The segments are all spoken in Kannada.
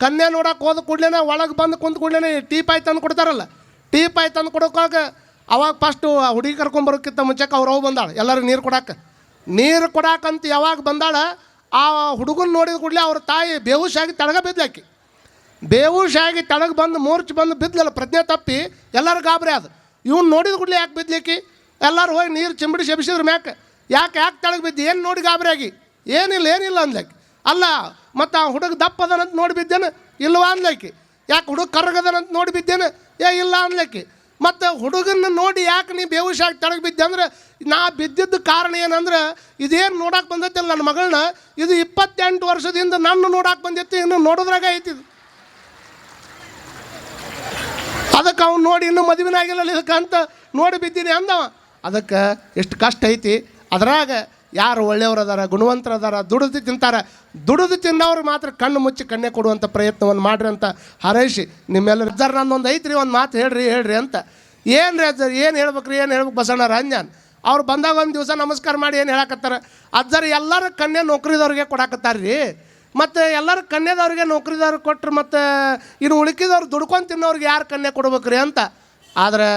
ಕನ್ಯಾ ನೋಡಕ್ಕೆ ಹೋದ ಕೂಡಲೇ ಒಳಗೆ ಬಂದು ಕುಂತ ಕೂಡಲೇ ಟೀ ಪಾಯ್ ತಂದು ಕೊಡ್ತಾರಲ್ಲ. ಟೀ ಪಾಯ್ ತಂದು ಕೊಡೋಕಾಗ ಅವಾಗ ಫಸ್ಟು ಹುಡುಗಿ ಕರ್ಕೊಂಬರೋಕ್ಕಿಂತ ಮುಂಚೆಕ್ಕೆ ಅವ್ರು ಅವು ಬಂದಾಳೆ. ಎಲ್ಲರಿಗೂ ನೀರು ಕೊಡಕ್ಕೆ ನೀರು ಕೊಡಾಕಂತ ಯಾವಾಗ ಬಂದಾಳ, ಆ ಹುಡುಗನ ನೋಡಿದ ಕೂಡಲೇ ಅವ್ರ ತಾಯಿ ಬೇಹುಷಾಗಿ ತಳಗ ಬಿದ್ಲಾಕಿ ಬೇಹುಷಾಗಿ ತಳಗ ಬಂದು ಮೂರ್ಛೆ ಬಂದು ಬಿದ್ದಲ್ಲ ಪ್ರಜ್ಞೆ ತಪ್ಪಿ ಎಲ್ಲರೂ ಗಾಬರಿ ಅದು ಇವ್ನು ನೋಡಿದ ಕೂಡಲೇ ಯಾಕೆ ಬಿದ್ದಲಿಕ್ಕಿ ಎಲ್ಲರೂ ಹೋಗಿ ನೀರು ಚಿಂಬಿಡಿ ಶಬಿಸಿದ್ರು ಮ್ಯಾಕೆ. ಯಾಕೆ ಯಾಕೆ ತೆಳಗೆ ಬಿದ್ದು? ಏನು ನೋಡಿ ಗಾಬರಿಯಾಗಿ ಏನಿಲ್ಲ ಏನಿಲ್ಲ ಅಂದ್ಲಕ್ಕೆ ಅಲ್ಲ ಮತ್ತು ಆ ಹುಡುಗ ದಪ್ಪ ಅದನಂತ ನೋಡಿ ಇಲ್ಲವಾ ಇಲ್ವಾ ಅಂದ್ಲಕ್ಕಿ ಯಾಕೆ ಹುಡುಗ ಕರ್ಗದನಂತ ನೋಡಿ ಬಿದ್ದೇನೆ ಏ, ಇಲ್ಲ ಅನ್ಲಕ್ಕಿ ಮತ್ತು ಹುಡುಗನ ನೋಡಿ ಯಾಕೆ ನೀ ಬೇವುಶಾಗಿ ತೆಳಗೆ ಬಿದ್ದೆ ಅಂದ್ರೆ, ನಾ ಬಿದ್ದಿದ್ದ ಕಾರಣ ಏನಂದ್ರೆ, ಇದೇನು ನೋಡಕ್ಕೆ ಬಂದೈತಲ್ಲ ನನ್ನ ಮಗಳನ್ನ, ಇದು ಇಪ್ಪತ್ತೆಂಟು ವರ್ಷದಿಂದ ನನ್ನ ನೋಡಕ್ಕೆ ಬಂದಿತ್ತು ಇನ್ನು ನೋಡೋದ್ರಾಗ ಐತಿದು ಅದಕ್ಕೆ ಅವ್ನು ನೋಡಿ ಇನ್ನೂ ಮದುವೆನಾಗಿಲ್ಲ ಇದಕ್ಕೆ ಅಂತ ನೋಡಿ ಬಿದ್ದೀನಿ ಅಂದವ. ಅದಕ್ಕೆ ಎಷ್ಟು ಕಷ್ಟ ಐತಿ. ಅದ್ರಾಗ ಯಾರು ಒಳ್ಳೆಯವರು ಅದಾರ, ಗುಣವಂತರ ಅದಾರ, ದುಡಿದು ತಿಂತಾರೆ, ದುಡಿದು ತಿನ್ನೋರು ಮಾತ್ರ ಕಣ್ಣು ಮುಚ್ಚಿ ಕಣ್ಣೆ ಕೊಡುವಂಥ ಪ್ರಯತ್ನವನ್ನು ಮಾಡ್ರಿ ಅಂತ ಹಾರೈಸಿ ನಿಮ್ಮೆಲ್ಲರ ಸರ್ ನನ್ನೊಂದು ಐತ್ರಿ, ಒಂದು ಮಾತು ಹೇಳ್ರಿ ಹೇಳ್ರಿ ಅಂತ. ಏನು ರೀ ಅಜ್ಜರ್, ಏನು ಹೇಳ್ಬೇಕ್ರಿ, ಏನು ಹೇಳ್ಬೇಕು ಬಸಣ್ಣ ರಂಜನ್ ಅವ್ರು ಬಂದಾಗ ಒಂದು ದಿವಸ ನಮಸ್ಕಾರ ಮಾಡಿ ಏನು ಹೇಳಕತ್ತಾರ? ಅಜ್ಜರ್ ಎಲ್ಲರೂ ಕಣ್ಣೆ ನೌಕರಿದವ್ರಿಗೆ ಕೊಡಾಕತ್ತಾರ ರೀ ಮತ್ತು ಎಲ್ಲರೂ ಕನ್ಯದವ್ರಿಗೆ ನೌಕರಿದವ್ರಿಗೆ ಕೊಟ್ಟರು ಮತ್ತು ಇನ್ನು ಉಳುಕಿದವ್ರು ದುಡ್ಕೊಂಡು ತಿನ್ನೋರಿಗೆ ಯಾರು ಕನ್ಯೆ ಕೊಡ್ಬೇಕ್ರಿ ಅಂತ. ಆದ್ರೆ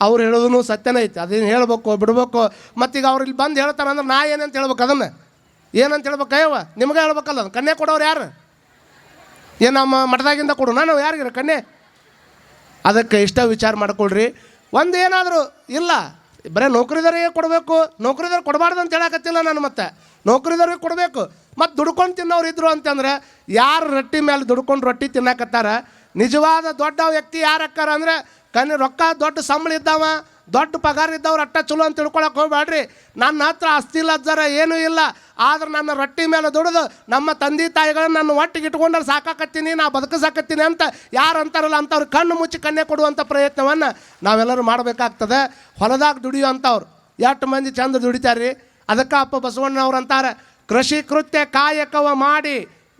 ಅವ್ರು ಹೇಳೋದು ಸತ್ಯನೇ ಐತೆ. ಅದೇನು ಹೇಳ್ಬೇಕು, ಬಿಡ್ಬೇಕು. ಮತ್ತೀಗ ಅವ್ರು ಇಲ್ಲಿ ಬಂದು ಹೇಳ್ತಾರೆ ಅಂದ್ರೆ ನಾ ಏನಂತ ಹೇಳ್ಬೇಕು ಅದನ್ನು? ಏನಂತ ಹೇಳ್ಬೇಕು ಅಯ್ಯವ ನಿಮ್ಗೆ ಹೇಳ್ಬೇಕಲ್ಲ ಅದು. ಕನ್ಯೆ ಕೊಡೋರು ಯಾರು? ಏನು ನಮ್ಮ ಮಠದಾಗಿಂದ ಕೊಡು. ನಾನು ಯಾರಿಗಿರ ಕನ್ಯೆ? ಅದಕ್ಕೆ ಇಷ್ಟ ವಿಚಾರ ಮಾಡ್ಕೊಳ್ರಿ. ಒಂದು ಏನಾದರೂ ಇಲ್ಲ. ಬರೀ ನೌಕರಿದಾರಿಗೆ ಕೊಡಬೇಕು. ನೌಕರಿದಾರ ಕೊಡಬಾರ್ದು ಅಂತ ಹೇಳಕತ್ತಿಲ್ಲ ನಾನು ಮತ್ತೆ. ನೌಕರಿದಾರಿಗೆ ಕೊಡಬೇಕು. ಮತ್ತು ದುಡ್ಕೊಂಡು ತಿನ್ನೋರು ಇದ್ರು ಅಂತಂದ್ರೆ ಯಾರು ರೊಟ್ಟಿ ಮೇಲೆ ದುಡ್ಕೊಂಡು ರೊಟ್ಟಿ ತಿನ್ನಕತ್ತಾರ? ನಿಜವಾದ ದೊಡ್ಡ ವ್ಯಕ್ತಿ ಯಾರು ಅಕ್ಕಾರ ಅಂದರೆ ಕಣ್ಣಿ ರೊಕ್ಕ, ದೊಡ್ಡ ಸಂಬಳ ಇದ್ದಾವ, ದೊಡ್ಡ ಪಗಾರ ಇದ್ದವ್ರು ಅಟ್ಟ ಚಲೋ ಅಂತ ತಿಳ್ಕೊಳಕ್ಕೆ ಹೋಗ್ಬೇಡ್ರಿ. ನನ್ನ ಹತ್ರ ಆಸ್ತಿ ಜರ, ಏನೂ ಇಲ್ಲ. ಆದ್ರೆ ನನ್ನ ರೊಟ್ಟಿ ಮೇಲೆ ದುಡಿದು ನಮ್ಮ ತಂದೆ ತಾಯಿಗಳನ್ನ ನನ್ನ ಒಟ್ಟಿಗೆ ಇಟ್ಕೊಂಡ್ರೆ ಸಾಕಾಕತ್ತೀನಿ, ನಾ ಬದುಕಸಾಕತ್ತೀನಿ ಅಂತ ಯಾರು ಅಂತಾರಲ್ಲ ಅಂಥವ್ರು ಕಣ್ಣು ಮುಚ್ಚಿ ಕಣ್ಣೆ ಕೊಡುವಂಥ ಪ್ರಯತ್ನವನ್ನು ನಾವೆಲ್ಲರೂ ಮಾಡಬೇಕಾಗ್ತದೆ. ಹೊಲದಾಗ ದುಡಿಯುವಂಥವ್ರು ಎಷ್ಟು ಮಂದಿ ಚಂದ ದುಡಿತಾರೆ ಅದಕ್ಕೆ ಅಪ್ಪ ಬಸವಣ್ಣವ್ರು ಅಂತಾರೆ, ಕೃಷಿ ಕೃತ್ಯ ಕಾಯಕವ ಮಾಡಿ,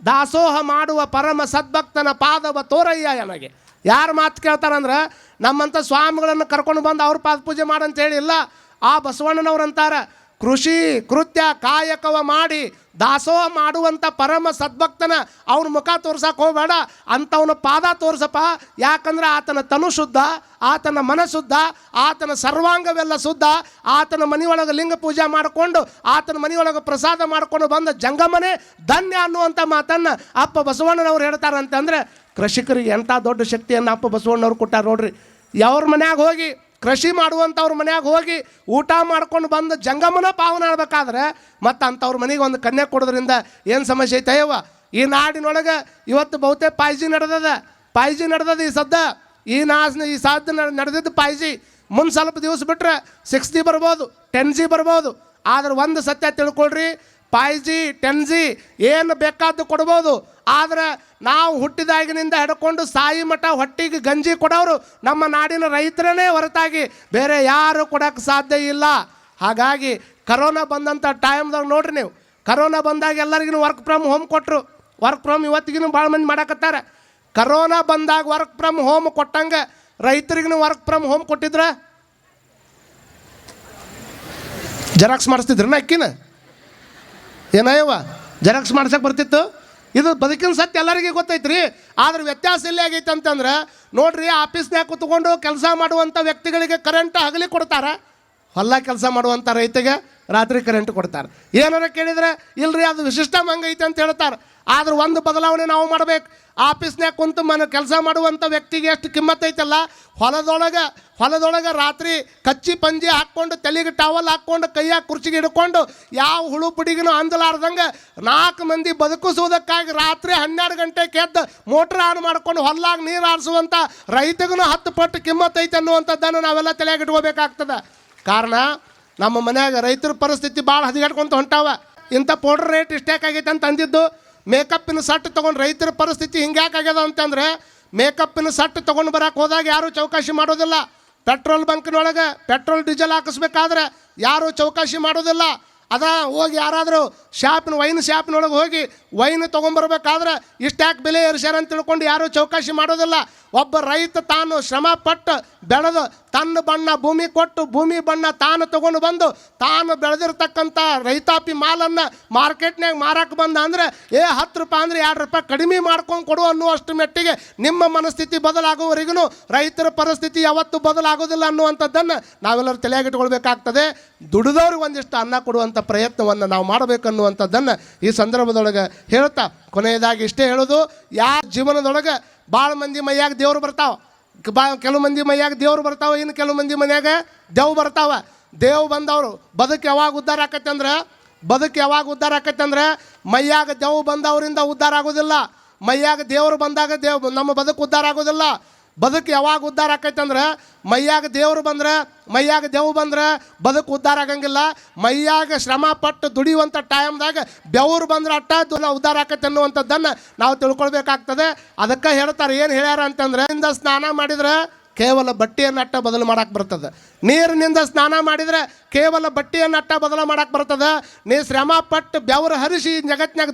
ದಾಸೋಹ ಮಾಡುವ ಪರಮ ಸದ್ಭಕ್ತನ ಪಾದವ ತೋರಯ್ಯ ನನಗೆ. ಯಾರು ಮಾತು ಕೇಳ್ತಾರಂದ್ರೆ ನಮ್ಮಂಥ ಸ್ವಾಮಿಗಳನ್ನು ಕರ್ಕೊಂಡು ಬಂದು ಅವ್ರ ಪಾದ ಪೂಜೆ ಮಾಡಂತ ಹೇಳಿ ಇಲ್ಲ, ಆ ಬಸವಣ್ಣನವ್ರು ಅಂತಾರೆ. ಕೃಷಿ ಕೃತ್ಯ ಕಾಯಕವ ಮಾಡಿ ದಾಸೋಹ ಮಾಡುವಂಥ ಪರಮ ಸದ್ಭಕ್ತನ ಅವನ ಮುಖ ತೋರ್ಸಕ್ಕೆ ಹೋಗಬೇಡ. ಅಂಥವನ ಪಾದ ತೋರ್ಸಪ್ಪ. ಯಾಕಂದ್ರೆ ಆತನ ತನು ಶುದ್ಧ, ಆತನ ಮನ ಶುದ್ಧ ಆತನ ಸರ್ವಾಂಗವೆಲ್ಲ ಶುದ್ಧ. ಆತನ ಮನೆಯೊಳಗೆ ಲಿಂಗ ಪೂಜೆ ಮಾಡಿಕೊಂಡು, ಆತನ ಮನೆಯೊಳಗೆ ಪ್ರಸಾದ ಮಾಡಿಕೊಂಡು ಬಂದ ಜಂಗಮನೆ ಧನ್ಯ ಅನ್ನುವಂಥ ಮಾತನ್ನು ಅಪ್ಪ ಬಸವಣ್ಣನವ್ರು ಹೇಳ್ತಾರಂತಂದರೆ, ಕೃಷಿಕರಿಗೆ ಎಂಥ ದೊಡ್ಡ ಶಕ್ತಿಯನ್ನು ಅಪ್ಪ ಬಸವಣ್ಣವ್ರು ಕೊಟ್ಟಾರ ನೋಡ್ರಿ. ಯಾವ್ರ ಮನ್ಯಾಗ ಹೋಗಿ ಕೃಷಿ ಮಾಡುವಂಥವ್ರ ಮನ್ಯಾಗ ಹೋಗಿ ಊಟ ಮಾಡ್ಕೊಂಡು ಬಂದು ಜಂಗಮನ ಪಾವನ ಆಗ್ಬೇಕಾದ್ರೆ ಮತ್ತು ಅಂಥವ್ರ ಮನೆಗೆ ಒಂದು ಕನ್ಯೆ ಕೊಡೋದ್ರಿಂದ ಏನು ಸಮಸ್ಯೆ ಐತೆ ಅಯ್ಯವ್ವ? ಈ ನಾಡಿನೊಳಗೆ ಇವತ್ತು ಬಹುತೇಕ ಪಾಯ್ಜಿ ನಡೆದದ. ಪಾಯ್ಜಿ ನಡೆದದ ಈ ಸದ್ದ. ಈ ನಾಸ್ ಈ ಸಾಧ್ಯ ನಡೆದಿದ್ದು ಪಾಯ್ಜಿ ಮುಂದೆ ಸ್ವಲ್ಪ ದಿವಸ ಬಿಟ್ರೆ ಸಿಕ್ಸ್ ಜಿ ಬರ್ಬೋದು ಟೆನ್ ಜಿ ಬರ್ಬೋದು. ಆದ್ರೆ ಒಂದು ಸತ್ಯ ತಿಳ್ಕೊಳ್ರಿ ಫೈ ಜಿ ಟೆನ್ ಜಿ ಏನು ಬೇಕಾದ್ದು ಕೊಡ್ಬೋದು. ಆದ್ರೆ ನಾವು ಹುಟ್ಟಿದಾಗಿನಿಂದ ಹಿಡ್ಕೊಂಡು ಸಾಯಿ ಮಠ ಹೊಟ್ಟಿಗೆ ಗಂಜಿ ಕೊಡೋರು ನಮ್ಮ ನಾಡಿನ ರೈತರನೇ ಹೊರತಾಗಿ ಬೇರೆ ಯಾರು ಕೊಡೋಕ್ಕೆ ಸಾಧ್ಯ ಇಲ್ಲ. ಹಾಗಾಗಿ ಕರೋನಾ ಬಂದಂಥ ಟೈಮ್ದಾಗ ನೋಡ್ರಿ ನೀವು. ಕರೋನಾ ಬಂದಾಗ ಎಲ್ಲರಿಗೂ ವರ್ಕ್ ಫ್ರಮ್ ಹೋಮ್ ಕೊಟ್ಟರು ವರ್ಕ್ ಫ್ರಮ್ ಇವತ್ತಿಗೂ ಭಾಳ ಮಂದಿ ಮಾಡಕತ್ತಾರೆ. ಕರೋನಾ ಬಂದಾಗ ವರ್ಕ್ ಫ್ರಮ್ ಹೋಮ್ ಕೊಟ್ಟಂಗೆ ರೈತರಿಗೂ ವರ್ಕ್ ಫ್ರಮ್ ಹೋಮ್ ಕೊಟ್ಟಿದ್ರ? ಜೆರಾಕ್ಸ್ ಮಾಡಿಸ್ತಿದ್ರನ ಅಕ್ಕಿನ? ಏನಯ್ಯವ ಜೆರಾಕ್ಸ್ ಮಾಡ್ಸಕ್ಕೆ ಬರ್ತಿತ್ತು? ಇದು ಬದುಕಿನ ಸತ್ಯ ಎಲ್ಲರಿಗೂ ಗೊತ್ತೈತ್ರಿ. ಆದ್ರೆ ವ್ಯತ್ಯಾಸ ಇಲ್ಲೇ ಆಗೈತೆ ಅಂತಂದ್ರೆ, ನೋಡ್ರಿ ಆಫೀಸ್ನ್ಯಾಗ ಕುತ್ಕೊಂಡು ಕೆಲಸ ಮಾಡುವಂಥ ವ್ಯಕ್ತಿಗಳಿಗೆ ಕರೆಂಟ್ ಹಗಲಿ ಕೊಡ್ತಾರೆ. ಹೊಲ ಕೆಲಸ ಮಾಡುವಂಥ ರೈತಗೆ ರಾತ್ರಿ ಕರೆಂಟ್ ಕೊಡ್ತಾರೆ. ಏನಾರ ಕೇಳಿದ್ರೆ, ಇಲ್ರಿ, ಅದು ವಿಶಿಷ್ಟ ಹಂಗೈತೆ ಅಂತ ಹೇಳ್ತಾರೆ. ಆದ್ರೆ ಒಂದು ಬದಲಾವಣೆ ನಾವು ಮಾಡ್ಬೇಕು. ಆಫೀಸ್ನಾಗ ಕುಂತು ಮನೆ ಕೆಲಸ ಮಾಡುವಂಥ ವ್ಯಕ್ತಿಗೆ ಎಷ್ಟು ಕಿಮ್ಮತ್ ಐತಲ್ಲ ಹೊಲದೊಳಗೆ ಹೊಲದೊಳಗೆ ರಾತ್ರಿ ಕಚ್ಚಿ ಪಂಜಿ ಹಾಕ್ಕೊಂಡು, ತಲೆಗೆ ಟವಲ್ ಹಾಕ್ಕೊಂಡು, ಕೈಯಾಗ ಕುರ್ಚಿಗೆ ಹಿಡ್ಕೊಂಡು ಯಾವ ಹುಳು ಪುಡಿಗಿನೂ ಅಂದಲಾರ್ದಂಗೆ ನಾಲ್ಕು ಮಂದಿ ಬದುಕಿಸುವುದಕ್ಕಾಗಿ ರಾತ್ರಿ ಹನ್ನೆರಡು ಗಂಟೆಗೆ ಎದ್ದು ಮೋಟ್ರ್ ಆನ್ ಮಾಡ್ಕೊಂಡು ಹೊಲ್ಲಾಗ ನೀರು ಆರಿಸುವಂಥ ರೈತಗೂ ಹತ್ತು ಪಟ್ಟು ಕಿಮ್ಮತ್ ಐತೆ ಅನ್ನುವಂಥದ್ದನ್ನು ನಾವೆಲ್ಲ ತಲೆಯಾಗ ಇಟ್ಕೋಬೇಕಾಗ್ತದೆ. ಕಾರಣ ನಮ್ಮ ಮನ್ಯಾಗ ರೈತರ ಪರಿಸ್ಥಿತಿ ಭಾಳ ಹದಿಗೆಟ್ಕೊಂತ ಹೊಂಟಾವ. ಇಂಥ ಪೌಡ್ರ್ ರೇಟ್ ಇಷ್ಟ್ಯಾಕಾಗೈತೆ ಅಂತ ಅಂದಿದ್ದು. ಮೇಕಪ್ಪಿನ ಸಟ್ ತೊಗೊಂಡು ರೈತರ ಪರಿಸ್ಥಿತಿ ಹಿಂಗ್ಯಾಕಾಗ್ಯದ ಅಂತಂದ್ರೆ ಮೇಕಪ್ಪಿನ ಸಟ್ ತೊಗೊಂಡು ಬರೋಕೆ ಹೋದಾಗ ಯಾರೂ ಚೌಕಾಶಿ ಮಾಡೋದಿಲ್ಲ. ಪೆಟ್ರೋಲ್ ಬಂಕ್ನೊಳಗೆ ಪೆಟ್ರೋಲ್ ಡೀಸೆಲ್ ಹಾಕಿಸ್ಬೇಕಾದ್ರೆ ಯಾರೂ ಚೌಕಾಶಿ ಮಾಡೋದಿಲ್ಲ. ಅದ ಹೋಗಿ ಯಾರಾದರೂ ಶಾಪಿನ ವೈನ್ ಶಾಪ್ನೊಳಗೆ ಹೋಗಿ ವೈನ್ ತೊಗೊಂಬರ್ಬೇಕಾದ್ರೆ ಇಷ್ಟು ಯಾಕೆ ಬೆಲೆ ಏರಿಸ್ಯಾರ ಅಂತ ತಿಳ್ಕೊಂಡು ಯಾರೂ ಚೌಕಾಶಿ ಮಾಡೋದಿಲ್ಲ. ಒಬ್ಬ ರೈತ ತಾನು ಶ್ರಮ ಪಟ್ಟು ಬೆಳೆದು ತನ್ನ ಬಣ್ಣ ಭೂಮಿ ಕೊಟ್ಟು ಭೂಮಿ ಬಣ್ಣ ತಾನು ತಗೊಂಡು ಬಂದು ತಾನು ಬೆಳೆದಿರ್ತಕ್ಕಂಥ ರೈತಾಪಿ ಮಾಲನ್ನು ಮಾರ್ಕೆಟ್ನಾಗ ಮಾರಕ್ಕೆ ಬಂದ ಅಂದರೆ, ಏ, ಹತ್ತು ರೂಪಾಯಿ ಅಂದರೆ ಎರಡು ರೂಪಾಯಿ ಕಡಿಮೆ ಮಾಡ್ಕೊಂಡು ಕೊಡು ಅನ್ನುವಷ್ಟು ಮೆಟ್ಟಿಗೆ ನಿಮ್ಮ ಮನಸ್ಥಿತಿ ಬದಲಾಗುವವರೆಗೂ ರೈತರ ಪರಿಸ್ಥಿತಿ ಯಾವತ್ತೂ ಬದಲಾಗೋದಿಲ್ಲ ಅನ್ನುವಂಥದ್ದನ್ನು ನಾವೆಲ್ಲರೂ ತಲೆಯಾಗಿಟ್ಕೊಳ್ಬೇಕಾಗ್ತದೆ. ದುಡಿದವ್ರಿಗೆ ಒಂದಿಷ್ಟು ಅನ್ನ ಕೊಡುವಂಥ ಪ್ರಯತ್ನವನ್ನು ನಾವು ಮಾಡಬೇಕನ್ನುವಂಥದ್ದನ್ನು ಈ ಸಂದರ್ಭದೊಳಗೆ ಹೇಳ್ತಾ ಕೊನೆಯದಾಗಿ ಇಷ್ಟೇ ಹೇಳೋದು ಯಾರ ಜೀವನದೊಳಗೆ ಭಾಳ ಮಂದಿ ಮೈಯಾಗ ದೇವ್ರು ಬರ್ತಾವ. ಬಾ ಕೆಲವು ಮಂದಿ ಮೈಯಾಗ ದೇವ್ರು ಬರ್ತಾವ, ಇನ್ನು ಕೆಲವು ಮಂದಿ ಮನ್ಯಾಗ ದೇವ್ ಬರ್ತಾವ. ದೇವ್ ಬಂದವರು, ಬದುಕು ಯಾವಾಗ ಉದ್ಧಾರ ಆಕೈತೆ ಅಂದ್ರೆ, ಬದುಕು ಯಾವಾಗ ಉದ್ಧಾರ ಆಕೈತೆ ಅಂದ್ರೆ, ಮೈಯಾಗ ದೇವ್ ಬಂದವರಿಂದ ಉದ್ಧಾರ ಆಗೋದಿಲ್ಲ. ಮೈಯಾಗ ದೇವರು ಬಂದಾಗ ದೇವ್ ನಮ್ಮ ಬದುಕು ಉದ್ಧಾರ ಆಗೋದಿಲ್ಲ. ಬದುಕು ಯಾವಾಗ ಉದ್ಧಾರ ಆಕೈತೆ ಅಂದ್ರೆ ಮೈಯಾಗ ದೇವರು ಬಂದ್ರೆ, ಮೈಯಾಗ ದೇವು ಬಂದ್ರೆ ಬದುಕು ಉದ್ಧಾರ ಆಗಂಗಿಲ್ಲ. ಮೈಯಾಗ ಶ್ರಮ ಪಟ್ಟು ದುಡಿಯುವಂಥ ಟೈಮ್ದಾಗ ಬೆವರು ಬಂದ್ರೆ ಅಟ್ಟ ಉದ್ಧಾರ ಆಕೈತೆ ಅನ್ನುವಂಥದ್ದನ್ನು ನಾವು ತಿಳ್ಕೊಳ್ಬೇಕಾಗ್ತದೆ. ಅದಕ್ಕೆ ಹೇಳ್ತಾರೆ, ಏನು ಹೇಳ್ಯಾರ ಅಂತಂದ್ರೆ ಇಂದ ಸ್ನಾನ ಮಾಡಿದ್ರೆ ಕೇವಲ ಬಟ್ಟೆಯನ್ನು ಅಟ್ಟ ಬದಲು ಮಾಡಕ್ಕೆ ಬರ್ತದೆ. ನೀರಿನಿಂದ ಸ್ನಾನ ಮಾಡಿದರೆ ಕೇವಲ ಬಟ್ಟೆಯನ್ನು ಅಟ್ಟ ಬದಲು ಮಾಡಕ್ಕೆ ಬರ್ತದೆ. ನೀ ಶ್ರಮ ಪಟ್ಟು ಬೆವರು ಹರಿಸಿ ಜಗತ್ತಿನಾಗ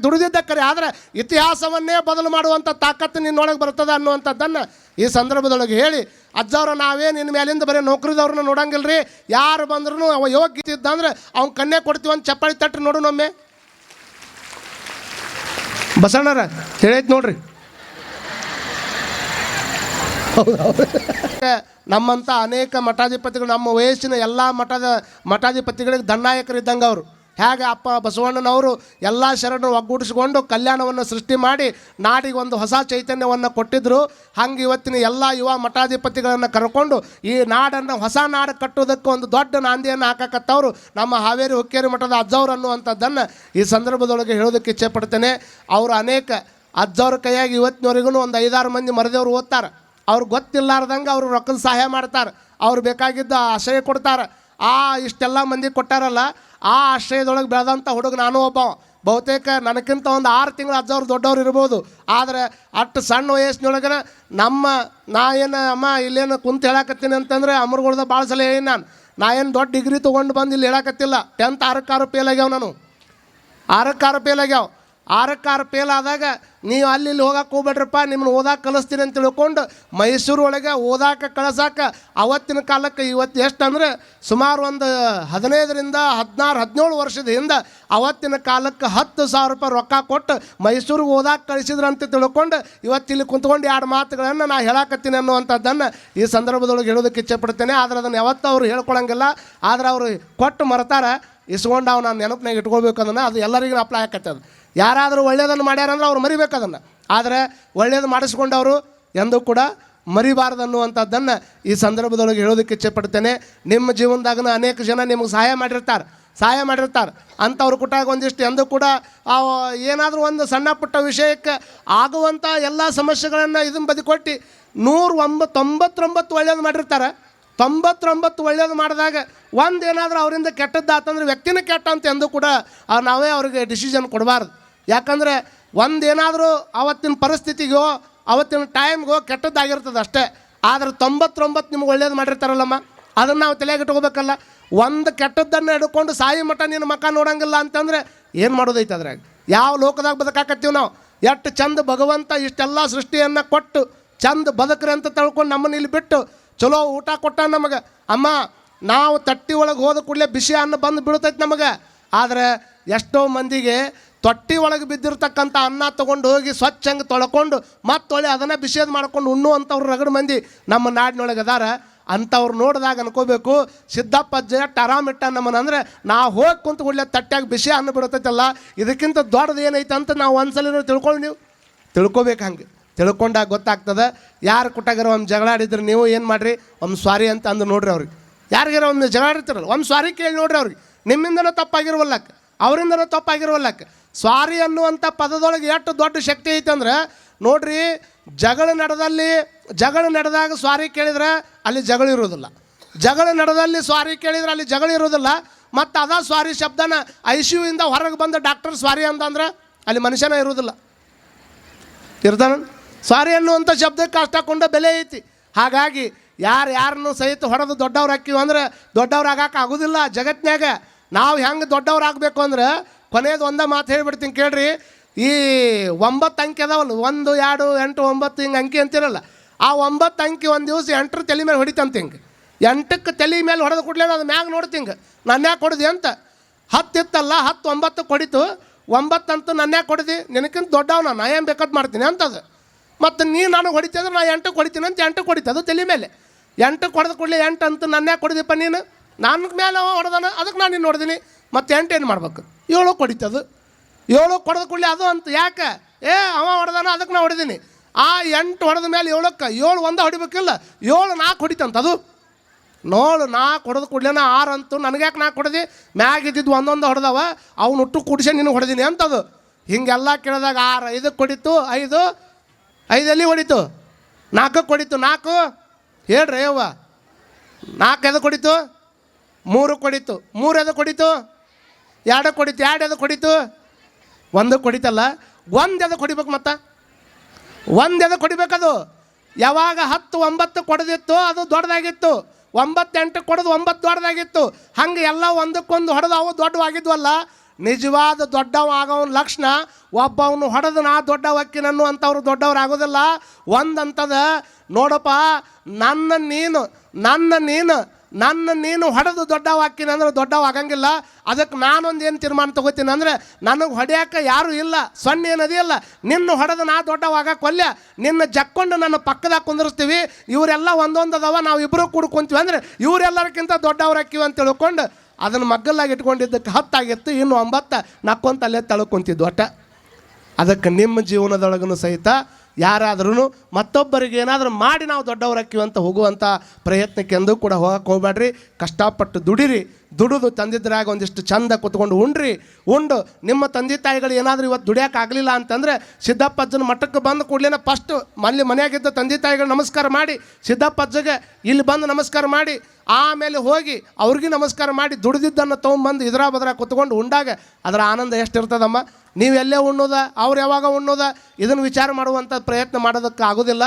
ಕರೆ ಆದರೆ ಇತಿಹಾಸವನ್ನೇ ಬದಲು ಮಾಡುವಂಥ ತಾಕತ್ತು ನಿನ್ನೊಳಗೆ ಬರ್ತದೆ ಅನ್ನುವಂಥದ್ದನ್ನು ಈ ಸಂದರ್ಭದೊಳಗೆ ಹೇಳಿ, ಅಜ್ಜವ್ರ ನಾವೇ ನಿನ್ನ ಮೇಲಿಂದ ಬರೀ ನೌಕರಿದವ್ರನ್ನ ನೋಡಂಗಿಲ್ಲ ರೀ ಯಾರು ಬಂದ್ರೂ ಅವ ಯೋಗ್ಯ ಇದ್ದಂದ್ರೆ ಅವ್ನ ಕಣ್ಣೆ ಕೊಡ್ತೀವಿ ಒಂದು ಚಪ್ಪಾಳಿ ತಟ್ಟು ನೋಡು ನೊಮ್ಮೆ ಬಸಣ್ಣರ, ಹೇಳೈತೆ ನೋಡ್ರಿ. ನಮ್ಮಂಥ ಅನೇಕ ಮಠಾಧಿಪತಿಗಳು, ನಮ್ಮ ವಯಸ್ಸಿನ ಎಲ್ಲ ಮಠದ ಮಠಾಧಿಪತಿಗಳಿಗೆ ದಂಡಾಯಕರಿದ್ದಂಗೆ ಅವರು. ಹೇಗೆ ಅಪ್ಪ ಬಸವಣ್ಣನವರು ಎಲ್ಲ ಶರಣರು ಒಗ್ಗೂಡಿಸಿಕೊಂಡು ಕಲ್ಯಾಣವನ್ನು ಸೃಷ್ಟಿ ಮಾಡಿ ನಾಡಿಗೆ ಒಂದು ಹೊಸ ಚೈತನ್ಯವನ್ನು ಕೊಟ್ಟಿದ್ದರು ಹಂಗೆ ಇವತ್ತಿನ ಎಲ್ಲ ಯುವ ಮಠಾಧಿಪತಿಗಳನ್ನು ಕರ್ಕೊಂಡು ಈ ನಾಡನ್ನು ಹೊಸ ನಾಡು ಕಟ್ಟೋದಕ್ಕೆ ಒಂದು ದೊಡ್ಡ ನಾಂದಿಯನ್ನು ಹಾಕಕತ್ತವರು. ನಮ್ಮ ಹಾವೇರಿ ಹುಕ್ಕೇರಿ ಮಠದ ಅಜ್ಜವ್ರು ಅನ್ನುವಂಥದ್ದನ್ನು ಈ ಸಂದರ್ಭದೊಳಗೆ ಹೇಳೋದಕ್ಕೆ ಇಚ್ಛೆ ಪಡ್ತೇನೆ ಅವರು ಅನೇಕ ಅಜ್ಜವ್ರ ಕೈಯಾಗಿ ಇವತ್ತಿನವರೆಗೂ ಒಂದು ಐದಾರು ಮಂದಿ ಮರದೇವ್ರು ಓದ್ತಾರೆ. ಅವ್ರು ಗೊತ್ತಿಲ್ಲಾರ್ದಂಗೆ ಅವರು ರೊಕ್ಕದ ಸಹಾಯ ಮಾಡ್ತಾರೆ. ಅವ್ರು ಬೇಕಾಗಿದ್ದ ಆಶ್ರಯ ಕೊಡ್ತಾರೆ. ಆ ಇಷ್ಟೆಲ್ಲ ಮಂದಿ ಕೊಟ್ಟಾರಲ್ಲ ಆ ಆಶ್ರಯದೊಳಗೆ ಬೆಳೆದಂಥ ಹುಡುಗ ನಾನು ಒಬ್ಬ. ಬಹುತೇಕ ನನಗಿಂತ ಒಂದು ಆರು ತಿಂಗಳು ಅಜ್ಜವ್ರು ದೊಡ್ಡವ್ರು ಇರ್ಬೋದು. ಆದರೆ ಅಷ್ಟು ಸಣ್ಣ ವಯಸ್ಸಿನೊಳಗೆ ನಮ್ಮ ನಾ ಏನು ಅಮ್ಮ ಇಲ್ಲೇನು ಕುಂತು ಹೇಳಕತ್ತೀನಿ ಅಂತಂದರೆ ಅಮರ್ಗಳ್ದ ಭಾಳ ಸಲ ಹೇಳಿ ನಾನು. ನಾ ಏನು ದೊಡ್ಡ ಡಿಗ್ರಿ ತೊಗೊಂಡು ಬಂದು ಇಲ್ಲಿ ಹೇಳಕತ್ತಿಲ್ಲ. ಟೆಂತ್ ಆರಕ್ಕೆ ಆರು ಫೇಲ್ ಆಗ್ಯಾವ ನಾನು. ಆರಕ್ಕೆ ಆರು ಆಗ್ಯಾವ. ಆರಕ್ಕೆ ಪೇಲ್ ಫೇಲ್ ಆದಾಗ ನೀವು ಅಲ್ಲಿ ಇಲ್ಲಿ ಹೋಗಕ್ಕೆ ಹೋಗ್ಬೇಡ್ರಪ್ಪ ನಿಮ್ಮನ್ನ ಓದಾಕ ಕಲಿಸ್ತೀನಿ ಅಂತ ತಿಳ್ಕೊಂಡು ಮೈಸೂರು ಒಳಗೆ ಓದಾಕ ಕಳ್ಸಾಕ ಅವತ್ತಿನ ಕಾಲಕ್ಕೆ ಇವತ್ತು ಎಷ್ಟು ಅಂದರೆ ಸುಮಾರು ಒಂದು ಹದಿನೈದರಿಂದ ಹದಿನಾರು, ಹದಿನೇಳು ವರ್ಷದ ಹಿಂದೆ ಅವತ್ತಿನ ಕಾಲಕ್ಕೆ ಹತ್ತು ಸಾವಿರ ರೂಪಾಯಿ ರೊಕ್ಕ ಕೊಟ್ಟು ಮೈಸೂರಿಗೆ ಓದಾಕ ಕಳಿಸಿದ್ರು ಅಂತ ತಿಳ್ಕೊಂಡು ಇವತ್ತು ಇಲ್ಲಿ ಕುಂತ್ಕೊಂಡು ಎರಡು ಮಾತುಗಳನ್ನು ನಾನು ಹೇಳಾಕತ್ತೀನಿ ಅನ್ನುವಂಥದ್ದನ್ನು ಈ ಸಂದರ್ಭದೊಳಗೆ ಹೇಳೋದಕ್ಕೆ ಇಚ್ಛೆ ಪಡ್ತೇನೆ ಆದ್ರೆ ಅದನ್ನು ಯಾವತ್ತೂ ಅವರು ಹೇಳ್ಕೊಳ್ಳೋಂಗಿಲ್ಲ ಆದ್ರೆ ಅವರು ಕೊಟ್ಟು ಮರ್ತಾರೆ, ಇಸ್ಕೊಂಡು ಅವ್ನು ನಾನು ನೆನಪಿನಾಗ ಇಟ್ಕೊಳ್ಬೇಕು ಅದನ್ನು ಅದು ಎಲ್ಲರಿಗೂ ಅಪ್ಲೈ ಆಕತ್ತದ. ಯಾರಾದರೂ ಒಳ್ಳೆಯದನ್ನು ಮಾಡ್ಯಾರಂದ್ರೆ ಅವ್ರು ಮರಿಬೇಕು ಅದನ್ನು. ಆದರೆ ಒಳ್ಳೆಯದು ಮಾಡಿಸ್ಕೊಂಡವರು ಎಂದೂ ಕೂಡ ಮರಿಬಾರ್ದು ಅನ್ನುವಂಥದ್ದನ್ನು ಈ ಸಂದರ್ಭದೊಳಗೆ ಹೇಳೋದಕ್ಕೆ ಇಚ್ಛೆ ಪಡ್ತೇನೆ ನಿಮ್ಮ ಜೀವನದಾಗನ ಅನೇಕ ಜನ ನಿಮಗೆ ಸಹಾಯ ಮಾಡಿರ್ತಾರೆ ಸಹಾಯ ಮಾಡಿರ್ತಾರೆ. ಅಂಥವ್ರು ಕೊಟ್ಟಾಗ ಒಂದಿಷ್ಟು ಎಂದೂ ಕೂಡ ಏನಾದರೂ ಒಂದು ಸಣ್ಣ ಪುಟ್ಟ ವಿಷಯಕ್ಕೆ ಆಗುವಂಥ ಎಲ್ಲ ಸಮಸ್ಯೆಗಳನ್ನು ಇದನ್ನು ಬದಿಕೊಟ್ಟು ನೂರ ಒಂಬತ್ತು ತೊಂಬತ್ತೊಂಬತ್ತು ಒಳ್ಳೇದು ಮಾಡಿರ್ತಾರೆ. ತೊಂಬತ್ತೊಂಬತ್ತು ಒಳ್ಳೇದು ಮಾಡಿದಾಗ ಒಂದು ಏನಾದರೂ ಅವರಿಂದ ಕೆಟ್ಟದ್ದಾತಂದ್ರೆ ವ್ಯಕ್ತಿನ ಕೆಟ್ಟ ಅಂತ ಎಂದು ಕೂಡ ನಾವೇ ಅವ್ರಿಗೆ ಡಿಸಿಷನ್ ಕೊಡಬಾರ್ದು. ಯಾಕಂದರೆ ಒಂದೇನಾದರೂ ಅವತ್ತಿನ ಪರಿಸ್ಥಿತಿಗೋ, ಅವತ್ತಿನ ಟೈಮ್ಗೋ ಕೆಟ್ಟದ್ದಾಗಿರ್ತದೆ ಅಷ್ಟೇ. ಆದರೆ ತೊಂಬತ್ತೊಂಬತ್ತು ನಿಮ್ಗೆ ಒಳ್ಳೇದು ಮಾಡಿರ್ತಾರಲ್ಲಮ್ಮ, ಅದನ್ನು ನಾವು ತಲೆಗೆ ಇಟ್ಕೋಬೇಕಲ್ಲ ಒಂದು ಕೆಟ್ಟದ್ದನ್ನು ಹಿಡ್ಕೊಂಡು ಸಾಯಿ ಮಠ ನಿನ್ನ ಮಕ್ಕ ನೋಡಂಗಿಲ್ಲ ಅಂತಂದರೆ ಏನು ಮಾಡೋದೈತೆ ಅದ್ರಾಗ? ಯಾವ ಲೋಕದಾಗ ಬದುಕಾಕತ್ತೀವಿ ನಾವು? ಎಷ್ಟು ಚಂದ ಭಗವಂತ ಇಷ್ಟೆಲ್ಲ ಸೃಷ್ಟಿಯನ್ನು ಕೊಟ್ಟು ಚಂದ ಬದುಕ್ರಿ ಅಂತ ತಳ್ಕೊಂಡು ನಮ್ಮನ್ನ ಇಲ್ಲಿ ಬಿಟ್ಟು ಚಲೋ ಊಟ ಕೊಟ್ಟ ನಮಗೆ. ಅಮ್ಮ, ನಾವು ತಟ್ಟಿ ಒಳಗೆ ಹೋದ ಕೂಡಲೇ ಬಿಸಿ ಅನ್ನ ಬಂದು ಬೀಳ್ತೈತೆ ನಮಗೆ. ಆದರೆ ಎಷ್ಟೋ ಮಂದಿಗೆ ತೊಟ್ಟಿ ಒಳಗೆ ಬಿದ್ದಿರ್ತಕ್ಕಂಥ ಅನ್ನ ತೊಗೊಂಡು ಹೋಗಿ ಸ್ವಚ್ಛಂಗೆ ತೊಳ್ಕೊಂಡು ಮತ್ತೊಳ್ಳೆ ಅದನ್ನು ಬಿಸಿಯದು ಮಾಡ್ಕೊಂಡು ಉಣ್ಣುವಂಥವ್ರು ರಗಡ ಮಂದಿ ನಮ್ಮ ನಾಡಿನೊಳಗೆ ಅದಾರ. ಅಂಥವ್ರು ನೋಡಿದಾಗ ಅನ್ಕೋಬೇಕು, ಸಿದ್ದಪ್ಪ ಜಟ್ ಆರಾಮಿಟ್ಟ ನಮ್ಮನ್ನ ಅಂದರೆ ನಾವು ಹೋಗಿ ಕುಂತು ಕೂಡಲೇ ತಟ್ಟ್ಯಾಗ ಬಿಸಿ ಅನ್ನ ಬಿಡ್ತೈತಲ್ಲ, ಇದಕ್ಕಿಂತ ದೊಡ್ಡದು ಏನೈತೆ ಅಂತ ನಾವು ಒಂದ್ಸಲ ತಿಳ್ಕೊಳ್ಳಿ ನೀವು? ತಿಳ್ಕೊಬೇಕು ಹಂಗೆ. ತಿಳ್ಕೊಂಡಾಗ ಗೊತ್ತಾಗ್ತದೆ. ಯಾರು ಕೊಟ್ಟಾಗಿರೋ ಒಂದು ಜಗಳ ಆಡಿದ್ರೆ ನೀವು ಏನು ಮಾಡಿರಿ? ಒಂದು ಸ್ವಾರಿ ಅಂತ ಅಂದು ನೋಡ್ರಿ ಅವ್ರಿಗೆ. ಯಾರಿಗಾರ ಒಂದು ಜಗಳ ಆಡಿರ್ತಾರಲ್ಲ ಒಂದು ಸ್ವಾರಿ ಕೇಳಿ ನೋಡ್ರಿ ಅವ್ರಿಗೆ. ನಿಮ್ಮಿಂದನೂ ತಪ್ಪಾಗಿರುವಲ್ಲಕ್ಕೆ, ಅವರಿಂದನೂ ತಪ್ಪಾಗಿರುವಲ್ಲಕ್ಕ. ಸ್ವಾರಿ ಅನ್ನುವಂಥ ಪದದೊಳಗೆ ಎಷ್ಟು ದೊಡ್ಡ ಶಕ್ತಿ ಐತೆ ಅಂದ್ರೆ, ನೋಡ್ರಿ, ಜಗಳ ನಡೆದಲ್ಲಿ, ಜಗಳ ನಡೆದಾಗ ಸ್ವಾರಿ ಕೇಳಿದ್ರೆ ಅಲ್ಲಿ ಜಗಳ ಇರೋದಿಲ್ಲ ಜಗಳ ನಡೆದಲ್ಲಿ ಸ್ವಾರಿ ಕೇಳಿದ್ರೆ ಅಲ್ಲಿ ಜಗಳ ಇರೋದಿಲ್ಲ ಮತ್ತು ಅದ ಸ್ವಾರಿ ಶಬ್ದನ ಐ ಸಿ ಯುಯಿಂದ ಹೊರಗೆ ಬಂದ ಡಾಕ್ಟರ್ ಸ್ವಾರಿ ಅಂತಂದ್ರೆ ಅಲ್ಲಿ ಮನುಷ್ಯನ ಇರೋದಿಲ್ಲ ಇರ್ತಾನ? ಸ್ವಾರಿ ಅನ್ನುವಂಥ ಶಬ್ದಕ್ಕೆ ಕಷ್ಟಕೊಂಡ ಬೆಲೆ ಐತಿ. ಹಾಗಾಗಿ ಯಾರು ಯಾರನ್ನು ಸಹಿತ ಹೊಡೆದು ದೊಡ್ಡವ್ರು ಹಾಕಿವಿ ಅಂದ್ರೆ ದೊಡ್ಡವ್ರು ಆಗೋದಿಲ್ಲ ಜಗತ್ತಿನಾಗ ನಾವು ಹೆಂಗೆ ದೊಡ್ಡವ್ರು ಆಗಬೇಕು ಅಂದ್ರೆ ಕೊನೆಯದು ಒಂದೇ ಮಾತು ಹೇಳಿಬಿಡ್ತೀನಿ ಕೇಳ್ರಿ. ಈ ಒಂಬತ್ತು ಅಂಕಿ ಅದಾವಲ್ಲ, ಒಂದು, ಎರಡು, ಎಂಟು, ಒಂಬತ್ತು ಹಿಂಗೆ ಅಂಕಿ ಅಂತಿರಲ್ಲ, ಆ ಒಂಬತ್ತು ಅಂಕಿ ಒಂದು ದಿವಸ ಎಂಟರ ತಲೆ ಮೇಲೆ ಹೊಡಿತಂತ ಹಿಂಗೆ. ಎಂಟಕ್ಕೆ ತಲೆ ಮೇಲೆ ಹೊಡೆದು ಕೊಡ್ಲೇ ಅದು ಮ್ಯಾಗ ನೋಡ್ತಿಂಗ ನನ್ನ ಯಾಕೆ ಕೊಡಿದೆ ಅಂತ? ಹತ್ತು ಇತ್ತಲ್ಲ, ಹತ್ತು ಒಂಬತ್ತು ಕೊಡಿತು. ಒಂಬತ್ತಂತೂ ನನ್ನ ಯಾಕೆ ಕೊಡಿದಿ ನಿನಕ್ಕಿಂತ ದೊಡ್ಡವ ನಾ ಏನು ಬೇಕಾದ್ ಮಾಡ್ತೀನಿ ಅಂತದು. ಮತ್ತು ನೀ ನಾನು ಹೊಡಿತಿದ್ರೆ ನಾ ಎಂಟಕ್ಕೆ ಹೊಡಿತೀನಿ ಅಂತ ಎಂಟು ಕೊಡಿತು ಅದು ತಲೆ ಮೇಲೆ. ಎಂಟಕ್ಕೆ ಹೊಡೆದ ಕೊಡಲಿ ಎಂಟು ಅಂತ ನನ್ನ ಯಾಕೆ ನೀನು? ನನ್ನ ಮೇಲೆ ಹೊಡೆದಾನ ಅದಕ್ಕೆ ನಾನು ನೀನು ಹೊಡೆದೀನಿ ಮತ್ತು ಎಂಟು ಏನು ಮಾಡ್ಬೇಕು? ಏಳು ಕೊಡಿತದು. ಏಳು ಕೊಡದ ಕೂಡಲೇ ಅದು ಅಂತ ಯಾಕೆ? ಏ, ಅವ ಹೊಡೆದಾನ ಅದಕ್ಕೆ ನಾ ಹೊಡೆದೀನಿ. ಆ ಎಂಟು ಹೊಡೆದ ಮೇಲೆ ಏಳಕ್ಕೆ, ಏಳು ಒಂದ ಹೊಡಿಬೇಕಿಲ್ಲ, ಏಳು ನಾಲ್ಕು ಹೊಡಿತಂತ ಅದು ನೋಳು ನಾಲ್ಕು ಹೊಡೆದು ಕೂಡಲೇನ ಆರು ಅಂತು ನನಗ್ಯಾಕೆ ನಾಲ್ಕು ಹೊಡೆದಿ ಮ್ಯಾಗ ಇದ್ದಿದ್ದು ಒಂದೊಂದು ಹೊಡೆದವ, ಅವ್ನು ಹುಟ್ಟು ಕುಡಿಸಿ ನಿನಗೆ ಹೊಡೆದೀನಿ ಅಂತದು. ಹಿಂಗೆಲ್ಲ ಕೇಳಿದಾಗ ಆರು ಐದಕ್ಕೆ ಹೊಡಿತು ಐದು, ಐದಲ್ಲಿ ಹೊಡಿತು? ನಾಲ್ಕಕ್ಕೆ ಹೊಡಿತು ನಾಲ್ಕು? ಹೇಳ್ರಿ ಅವ್ವ. ನಾಲ್ಕು ಎದಕ್ಕೆ ಹೊಡಿತು ಮೂರು ಕೊಡಿತು. ಮೂರು ಎದಕ್ಕೆ ಹೊಡಿತು ಎರಡಕ್ಕೆ ಕೊಡಿತು, ಎರಡು ಎದು ಕೊಡಿತು? ಒಂದು ಕೊಡಿತಲ್ಲ. ಒಂದು ಎದು ಕೊಡಿಬೇಕು ಮತ್ತೆ? ಒಂದು ಎದು ಕೊಡಿಬೇಕದು? ಯಾವಾಗ ಹತ್ತು, ಒಂಬತ್ತು ಕೊಡದಿತ್ತು ಅದು ದೊಡ್ಡದಾಗಿತ್ತು. ಒಂಬತ್ತು ಎಂಟು ಕೊಡೋದು, ಒಂಬತ್ತು ದೊಡ್ಡದಾಗಿತ್ತು. ಹಂಗೆ ಎಲ್ಲ ಒಂದಕ್ಕೊಂದು ಹೊಡೆದು ಅವು ದೊಡ್ಡವಾಗಿದ್ವಲ್ಲ? ನಿಜವಾದ ದೊಡ್ಡವ ಆಗೋವನ ಲಕ್ಷಣ ಒಬ್ಬವನು ಹೊಡೆದು ನಾ ದೊಡ್ಡವಕ್ಕಿನನ್ನು ಅಂಥವ್ರು ದೊಡ್ಡವ್ರು ಆಗೋದಿಲ್ಲ ಒಂದಂತದ, ನೋಡಪ್ಪ, ನನ್ನ ನೀನು ನನ್ನ ನೀನು ನನ್ನ ನೀನು ಹೊಡೆದು ದೊಡ್ಡವಾಕಿನ ಅಂದ್ರೆ ದೊಡ್ಡವಾಗಂಗಿಲ್ಲ ಅದಕ್ಕೆ ನಾನೊಂದು ಏನು ತೀರ್ಮಾನ ತಗೋತೀನಿ ಅಂದರೆ ನನಗೆ ಹೊಡೆಯೋಕೆ ಯಾರೂ ಇಲ್ಲ, ಸೊನ್ನೆ ಏನದಿಲ್ಲ ನಿನ್ನ ಹೊಡೆದು ನಾ ದೊಡ್ಡವಾಗ ಕೊಲ್ಯ ನಿನ್ನ ಜಕ್ಕೊಂಡು ನನ್ನ ಪಕ್ಕದಾಗ ಕುಂದಿರ್ಸ್ತೀವಿ. ಇವರೆಲ್ಲ ಒಂದೊಂದು ಅದಾವ ನಾವು ಇಬ್ಬರು ಕುಡ್ಕೊಂತೀವಿ ಅಂದರೆ ಇವರೆಲ್ಲರಿಗಿಂತ ದೊಡ್ಡವ್ರು ಹಾಕಿವಿ ಅಂತ ತಿಳ್ಕೊಂಡು ಅದನ್ನು ಮಗ್ಗಲಾಗಿ ಇಟ್ಕೊಂಡಿದ್ದಕ್ಕೆ ಹತ್ತಾಗಿತ್ತು, ಇನ್ನು ಒಂಬತ್ತು ನಕ್ಕೊಂತ ಅಲ್ಲೇ ತಳ್ಕೊಂತಿದ್ದು ಒಟ್ಟ ಅದಕ್ಕೆ ನಿಮ್ಮ ಜೀವನದೊಳಗೂ ಸಹಿತ ಯಾರಾದ್ರೂ ಮತ್ತೊಬ್ಬರಿಗೆ ಏನಾದರೂ ಮಾಡಿ ನಾವು ದೊಡ್ಡವರಕ್ಕಿವಂತ ಅಂತ ಹೋಗುವಂಥ ಪ್ರಯತ್ನಕ್ಕೆಂದೂ ಕೂಡ ಹೋಗಕ್ಕೆ ಹೋಗ್ಬೇಡ್ರಿ. ಕಷ್ಟಪಟ್ಟು ದುಡಿರಿ. ದುಡಿದು ತಂದಿದ್ರಾಗ ಒಂದಿಷ್ಟು ಚಂದ ಕುತ್ಕೊಂಡು, ಉಂಡ್ರಿ, ಉಂಡು, ನಿಮ್ಮ ತಂದೆ ತಾಯಿಗಳು ಏನಾದರೂ ಇವತ್ತು ದುಡಿಯೋಕೆ ಆಗಲಿಲ್ಲ ಅಂತಂದರೆ ಸಿದ್ದಪ್ಪಜ್ಜನ ಮಠಕ್ಕೆ ಬಂದು ಕೂಡಲೇ ಫಸ್ಟ್ ಮಲ್ಲಿ ಮನೆಯಾಗಿದ್ದ ತಂದೆ ತಾಯಿಗಳು ನಮಸ್ಕಾರ ಮಾಡಿ, ಸಿದ್ದಪ್ಪಜ್ಜಗೆ ಇಲ್ಲಿ ಬಂದು ನಮಸ್ಕಾರ ಮಾಡಿ, ಆಮೇಲೆ ಹೋಗಿ ಅವ್ರಿಗೆ ನಮಸ್ಕಾರ ಮಾಡಿ, ದುಡಿದಿದ್ದನ್ನು ತೊಗೊಂಬಂದು ಇದರ ಬದ್ರ ಕುತ್ಕೊಂಡು ಉಂಡಾಗ ಅದರ ಆನಂದ ಎಷ್ಟಿರ್ತದಮ್ಮ? ನೀವು ಎಲ್ಲೇ ಉಣ್ಣೋದ, ಅವ್ರು ಯಾವಾಗ ಉಣ್ಣೋದ? ಇದನ್ನು ವಿಚಾರ ಮಾಡುವಂಥ ಪ್ರಯತ್ನ ಮಾಡೋದಕ್ಕೆ ಆಗೋದಿಲ್ಲ.